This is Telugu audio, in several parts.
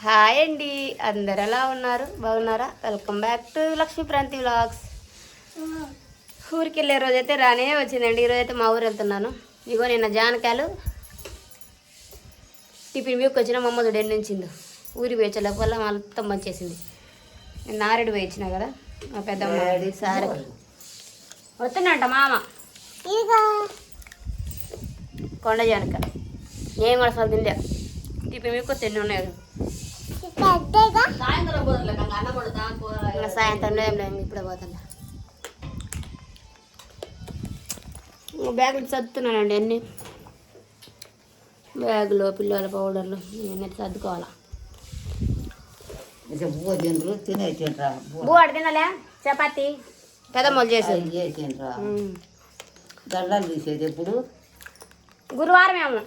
హాయ్ అండి. అందరు ఎలా ఉన్నారు? బాగున్నారా? Welcome back to Lakshmi Pranthi vlogs ఊరికి వెళ్ళే రోజైతే రానే వచ్చిందండి. ఈరోజైతే మా ఊరు వెళ్తున్నాను. ఇగో నిన్న జానకాయలు టిఫిన్ మీకు వచ్చిన మా అమ్మ చూడు ఊరి వేచల వల్ల మొత్తం వచ్చేసింది. నేను నారెడు వేయించిన కదా మా పెద్దమ్మ సార్ వస్తున్నట్ట మామ. కొండ జానక. నేను కూడా అసలు తిండే టిఫిన్ మీకు తిండి ఉన్నాయి సాయంత్రం ఏం లేదు ఇప్పుడే పోతుందా బ్యాగులు సర్దుతున్నానండి అన్ని. బ్యాగులు పిల్లల పౌడర్లు ఇవన్నీ సర్దుకోవాలా. చపాతి? పెదమ్మలు చేసేది. ఏ తినరా దండాలు తీసేది ఎప్పుడు? గురువారం ఏమో.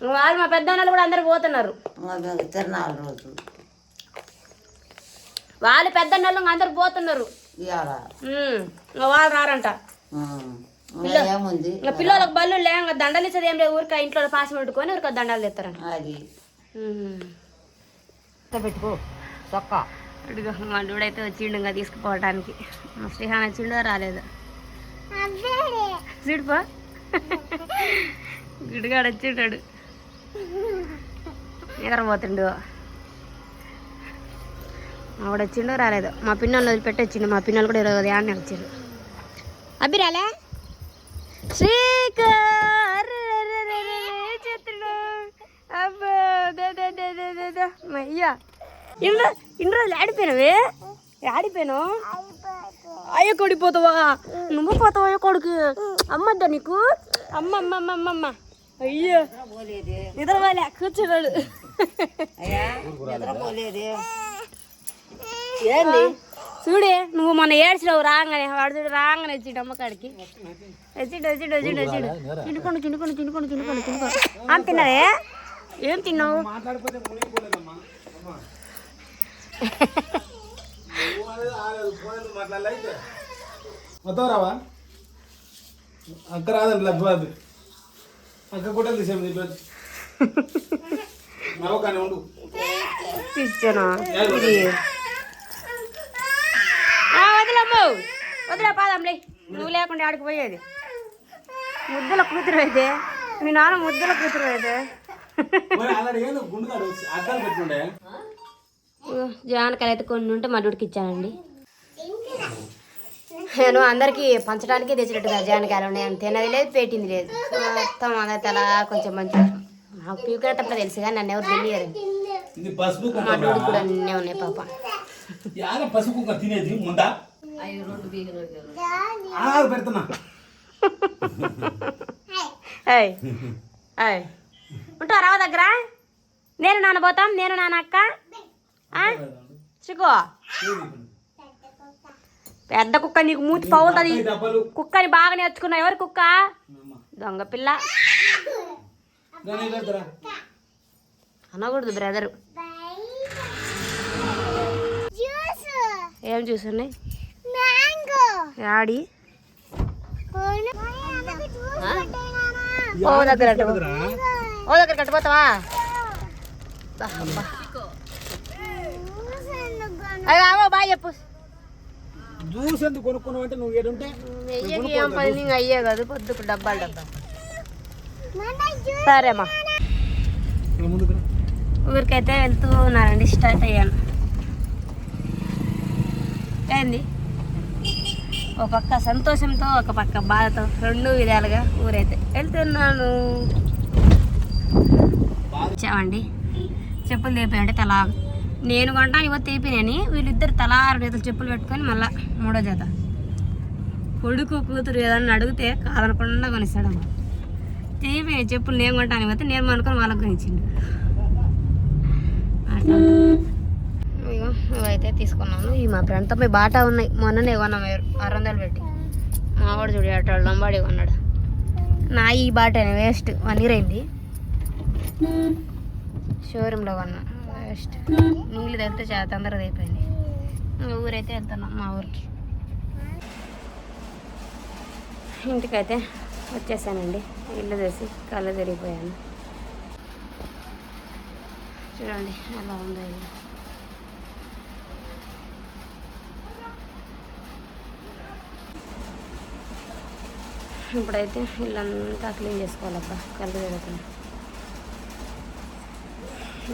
వాళ్ళు మా పెద్దవాళ్ళు కూడా అందరు పోతున్నారు. తిరణాల రోజు వాళ్ళు పెద్దవాళ్ళు అందరు పోతున్నారు. వాళ్ళు రారంట. ఇంకా పిల్లలకు బళ్ళు లే దండలు ఇచ్చేది ఏం లేదు ఊరికే ఇంట్లో పాసం పెట్టుకొని ఊరికే దండాలు తెస్తారంట అది. పెట్టుకో చొక్కా. ఇదిగో మా డూడైతే వచ్చిండు ఇంకా తీసుకుపోవడానికి మా శ్రీహాన్ వచ్చిండో రాలేదు. చూడుపా గుడిగాడు వచ్చింటాడు. నిద్రపోతుండు ఆవిడ వచ్చిండో రాలేదు. మా పిన్నోళ్ళు వదిలిపెట్టి వచ్చిండు. మా పిన్నోళ్ళు కూడా ఈరోజు ఉదయాన్నే వచ్చిండు. అబ్బి రాలే? శ్రీకర్! అబ్బో అయ్యా ఇన్ని రో- ఇన్ని రోజులు ఆడిపోయినవే? ఆడిపోయాను అయ్య కొడిపోతావా? నువ్వు పోతావా కొడుకు? అమ్మద్దా నీకు? అమ్మ అమ్మ అమ్మ అమ్మ అమ్మ అయ్యో నిద్రపోలే కూర్చున్నాడు అయ్యా నిద్రపోలేదే ఏంది చూడే నువ్వు మొన్న ఏడ్చినావు రాగానే వాడు చూడు రాగానే వచ్చిండు అమ్మకాడికి వచ్చిండు వచ్చిండు వచ్చిండు వచ్చిండు చిండుకోండి చిండుకోండి చిండుకోండి చిండుకోండి చిండుకోండి ఆ తిన్నావే ఏం తిన్నావు మొత్తం రావా అక్క రాదండి లభ్యవాది అక్క కూడా తీసేమి దీంట్లో మరో కానీ ఉండు. తీసాను ఇది. ఆ, వదిలమ్ము వదిలే పాదంలే నువ్వు లేకుండా ఆడికి పోయేది. ముద్దల కూతురు అయితే. మీ నాన్న ముద్దల కూతురు అయితే. జానకాయలు అయితే కొన్ని ఉంటే మా డుడికి ఇచ్చానండి. నేను అందరికీ పంచడానికి తెచ్చినట్టుగా జానకాయలు ఉన్నాయి. తినది లేదు పెట్టింది లేదు. మొత్తం అందరి తల కొంచెం మంచి నాకు పీకటప్పుడు తెలుసు కానీ నన్ను ఎవరు తెలియరు. ఇది పసుపు మా కుంకుమ డుడికి కూడా అన్నీ ఉన్నాయి పాప. రావ దగ్గర? నేను నాన్న పోతాం నేను నాన్న అక్క? చికో పెద్ద కుక్క నీకు మూతి పగులుతుంది. డబ్బాలు కుక్కని బాగా నేర్చుకున్నావు ఎవరు కుక్క? దొంగ పిల్ల. అనకూడదు బ్రదరు ఏం ఓ దగ్గర. ఓ దగ్గర కట్టుపోతావా అయ్యో బాగా చెప్పు. జ్యూస్ ఎందుకు కొనుక్కున్నావు అంటే నువ్వు ఏడుంటే? ఏం పని? ఇంకా అయ్యే కాదు పొద్దుకు డబ్బాలు డబ్బా. సరేమ్మా. ఊరికైతే వెళ్తూ ఉన్నానండి స్టార్ట్ అయ్యాను. ఏంది? ఒక పక్క సంతోషంతో ఒక పక్క బాధతో రెండు విధాలుగా ఊరైతే వెళ్తున్నాను. వచ్చామండి చెప్పులు తీపియంటే తలా నేను కొంట ఇవ్వ తీపినని వీళ్ళిద్దరు తలా ఆరు జతలు చెప్పులు పెట్టుకొని మళ్ళా మూడో జత కొడుకు కూతురు ఏదన్నా అడిగితే కాదనకుండా కొనిస్తాడమ్మ తీపి చెప్పులు నేను కొంటాను ఇవ్వతే నేను అనుకొని వాళ్ళకి కొనిచ్చిండు. అట్లా. ఇగో ఇవైతే తీసుకున్నాను. ఈ మా ఫ్రెండ్తో మీ బాటా ఉన్నాయి. మొన్ననే కొన్నాం ఆరు వందలు పెట్టి. మావాడు చూడు అట్టాడు లంబాడి కొన్నాడు. నా ఈ బాటనే వేస్ట్. వన్ ఇయర్ అయింది. షోరూంలో కొన్నా. వేస్ట్ నీళ్ళు తగ్గితే చాలా తొందరగా అయిపోయింది. ఊరైతే వెళ్తున్నాం మా ఊరికి. ఇంటికైతే వచ్చేసానండి. ఇల్లు తెసి కళ్ళు తిరిగిపోయాను. చూడండి ఎలా ఉందో ఇల్లు. ఇప్పుడైతే ఇల్లంతా క్లీన్ చేసుకోవాలబ్బా కళ్ళు తిరుగుతుంది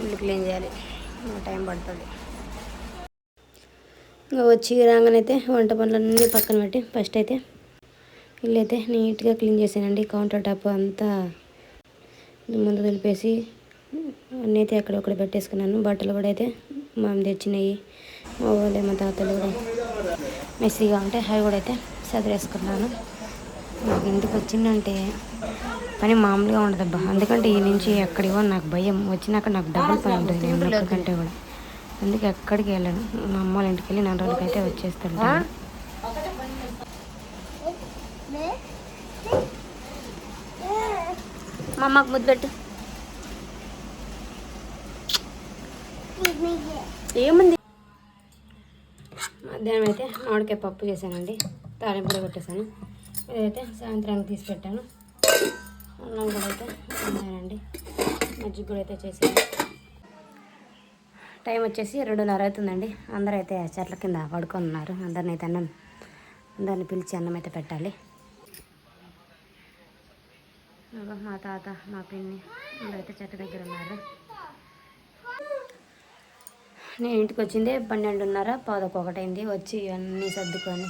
ఇల్లు క్లీన్ చేయాలి. టైం పడుతుంది. ఇంకా వచ్చి రాగానైతే వంట పనులన్నీ పక్కన పెట్టి ఫస్ట్ అయితే ఇల్లు అయితే నీట్గా క్లీన్ చేశానండి. కౌంటర్ టాప్ అంతా ముందు దులిపేసి అన్నీ అయితే అక్కడొక్కడ పెట్టేసుకున్నాను. బట్టలు కూడా అయితే మా తెచ్చినాయి మా వాళ్ళు మా తాతలు కూడా మెస్సీగా ఉంటే అవి కూడా అయితే సదిరేసుకున్నాను నాకు ఇంటికి వచ్చిందంటే పని మామూలుగా ఉండదబ్బా. ఎందుకంటే ఈ నుంచి ఎక్కడికో నాకు భయం. వచ్చినాక నాకు డబుల్ పని ఉంటుంది నేను కూడా. అందుకే ఎక్కడికి వెళ్ళాను. మా అమ్మ వాళ్ళ ఇంటికి వెళ్ళి నాలుగు రోజులకైతే వచ్చేస్తుంటాను మా అమ్మకు ముద్దు పెట్టు. ఏముంది? మధ్యాహ్నం అయితే మామిడికాయ పప్పు చేశానండి. తాలింపు కూడా పెట్టేశాను ఇదైతే సాయంత్రానికి తీసి పెట్టాను అన్నం కూడా అయితే ఉన్నానండి మజ్జిగ కూడా అయితే చేసాను టైం వచ్చేసి రెండున్నర అవుతుందండి. అందరూ అయితే చెట్ల కింద పడుకొని ఉన్నారు అందరిని అయితే అన్నం అందరిని పిలిచి అన్నం అయితే పెట్టాలి. మా తాత మా పిన్ని అందరైతే చెట్టు దగ్గర ఉన్నారు. నేను ఇంటికి వచ్చింది పన్నెండున్నర పాదకు ఒకటైంది వచ్చి ఇవన్నీ సర్దుకొని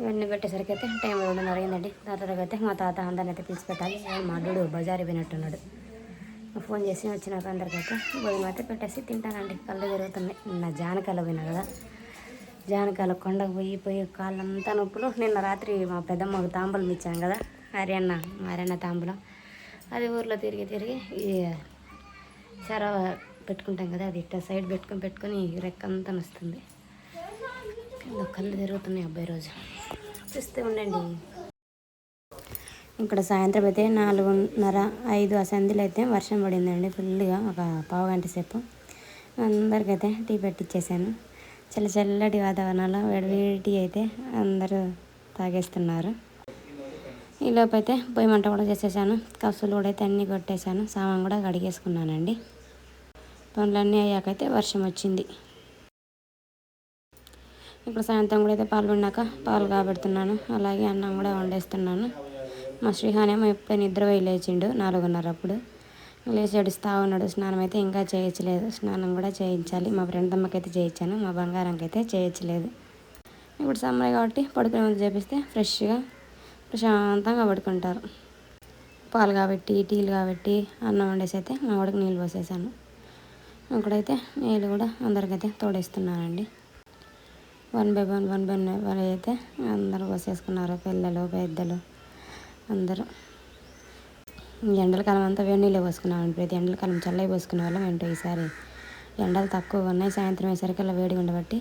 ఇవన్నీ పెట్టేసరికి అయితే టైం రెండున్నర అయిందండి దాని తర్వాత అయితే మా తాత అందరిని అయితే పిలిచి పెట్టాలి మా అల్లుడు బజారు పోయినట్టున్నాడు. ఫోన్ చేసి వచ్చినాక అందరికైతే భోజనం అయితే పెట్టేసి తింటానండి. కళ్ళు తిరుగుతున్నాయి. నిన్న జానకాల పోయినా కదా. జానకాల కొండకు పోయి పోయి కాళ్ళంతా నొప్పులు. నిన్న రాత్రి మా పెద్దమ్మకు తాంబూలం ఇచ్చాను కదా. హరియన్న హరియన్న తాంబూలం. అది ఊర్లో తిరిగి తిరిగి ఈ సరవ పెట్టుకుంటాం కదా. అది ఇట్లా సైడ్ పెట్టుకొని పెట్టుకొని రెక్కంతా నొస్తుంది. కళ్ళు తిరుగుతున్నాయి అబ్బాయి రోజు. చూస్తూ ఉండండి. ఇక్కడ సాయంత్రం అయితే నాలుగున్నర ఐదు ఆ సంధిలో అయితే వర్షం పడిందండి. ఫుల్గా ఒక పావు గంట సేపు అందరికైతే టీ పెట్టించేసాను చల్ల చల్లటి వాతావరణంలో వేడివేడి టీ అయితే అందరూ తాగేస్తున్నారు. ఈలోపు అయితే పొయ్యి మంట కూడా చేసేసాను. కసులు కూడా అయితే అన్నీ కొట్టేశాను సామాన్ కూడా కడిగేసుకున్నానండి. పనులన్నీ అయ్యాకైతే వర్షం వచ్చింది. ఇప్పుడు సాయంత్రం కూడా అయితే పాలు పిండాక పాలు కాబెడుతున్నాను. అలాగే అన్నం కూడా వండేస్తున్నాను. మా శ్రీహాన్ ఏమో ఎప్పుడు నిద్ర పోయి లేచిండు నాలుగున్నర అప్పుడు లేచి అడుస్తా ఉన్నాడు. స్నానం అయితే ఇంకా చేయించలేదు. స్నానం కూడా చేయించాలి. మా ఫ్రెండ్ అమ్మకైతే చేయించాను. మా బంగారంకి అయితే చేయించలేదు. ఇప్పుడు సమ్మర్ కాబట్టి పడుకునే ముందు చేపిస్తే ఫ్రెష్గా ప్రశాంతంగా పడుకుంటారు. పాలు కాబట్టి టీలు కాబట్టి అన్నం వండేసి అయితే మా వాడికి నీళ్ళు పోసేసాను ఇక్కడైతే నీళ్ళు కూడా అందరికైతే తోడేస్తున్నానండి. One by one one by one అయితే అందరూ పోసేసుకున్నారు పిల్లలు పెద్దలు అందరూ. ఎండలకాలం అంతా వేడి నీళ్ళే పోసుకున్నాం ప్రతి ఎండలకాలం చల్లవి పోసుకునే వాళ్ళం ఏంటో ఈసారి ఎండలు తక్కువగా ఉన్నాయి. సాయంత్రం అయ్యేసరికి అలా వేడిగా ఉండబట్టి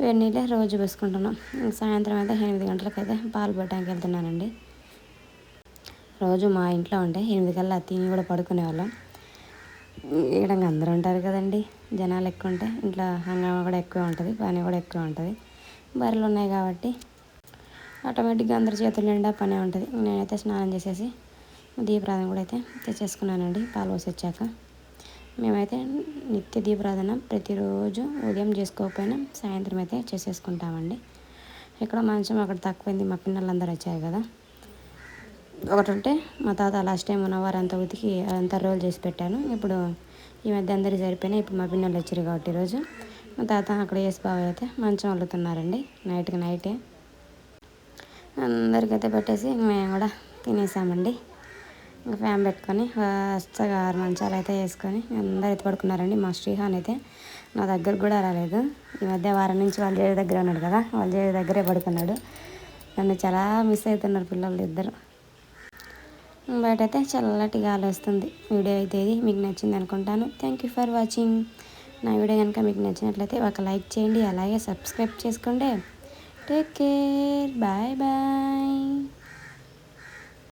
వేడి నీళ్ళే రోజు పోసుకుంటున్నాం. సాయంత్రం అయితే ఎనిమిది గంటలకైతే పాలు పెట్టడానికి వెళ్తున్నానండి. రోజు మా ఇంట్లో ఉంటే ఎనిమిది కల్లా తిని కూడా పడుకునే వాళ్ళం ఇక్కడ అందరూ ఉంటారు కదండి. జనాలు ఎక్కువ ఉంటే ఇంట్లో హంగామా కూడా ఎక్కువ ఉంటుంది పని కూడా ఎక్కువ ఉంటుంది. బర్రెలు ఉన్నాయి కాబట్టి ఆటోమేటిక్గా అందరి చేతుల నిండా పనే ఉంటుంది. నేనైతే స్నానం చేసేసి దీపారాధన కూడా అయితే తెచ్చేసుకున్నానండి పాలు పోసి వచ్చాక మేమైతే నిత్య దీపారాధన ప్రతిరోజు ఉదయం చేసుకోకపోయినా సాయంత్రం అయితే చేసేసుకుంటామండి. ఇక్కడ మంచం అక్కడ తక్కువైంది మా పిల్లలందరూ వచ్చారు కదా. ఒకటి ఉంటే మా తాత లాస్ట్ టైం ఉన్న వారు అంతా ఉతికి అంతా రోల్ చేసి పెట్టాను. ఇప్పుడు ఈ మధ్య అందరికీ సరిపోయినాయి. ఇప్పుడు మా పిన్నలు వచ్చారు కాబట్టి ఈరోజు మా తాత అక్కడ వేసి బాబాయ్ అయితే మంచం వల్లుతున్నారండి నైట్కి నైటే అందరికైతే పెట్టేసి మేము కూడా తినేసామండి. ఇంకా ఫ్యాన్ పెట్టుకొని వస్తగా ఆరు మంచాలు అయితే వేసుకొని అందరు అయితే పడుకున్నారండి. మా శ్రీహాన్ అయితే నా దగ్గర కూడా రాలేదు. ఈ మధ్య వారం నుంచి వాళ్ళ జేడి దగ్గర ఉన్నాడు కదా. వాళ్ళ జేడి దగ్గరే పడుకున్నాడు. నన్ను చాలా మిస్ అవుతున్నారు పిల్లలు ఇద్దరు. బయట అయితే చల్లటి గాలి వస్తుంది వీడియో అయితే ఇది మీకు నచ్చింది అనుకుంటాను. థ్యాంక్ యూ ఫర్ వాచింగ్ నా వీడియో కనుక మీకు నచ్చినట్లయితే ఒక లైక్ చేయండి. అలాగే సబ్స్క్రైబ్ చేసుకోండి. Take care bye bye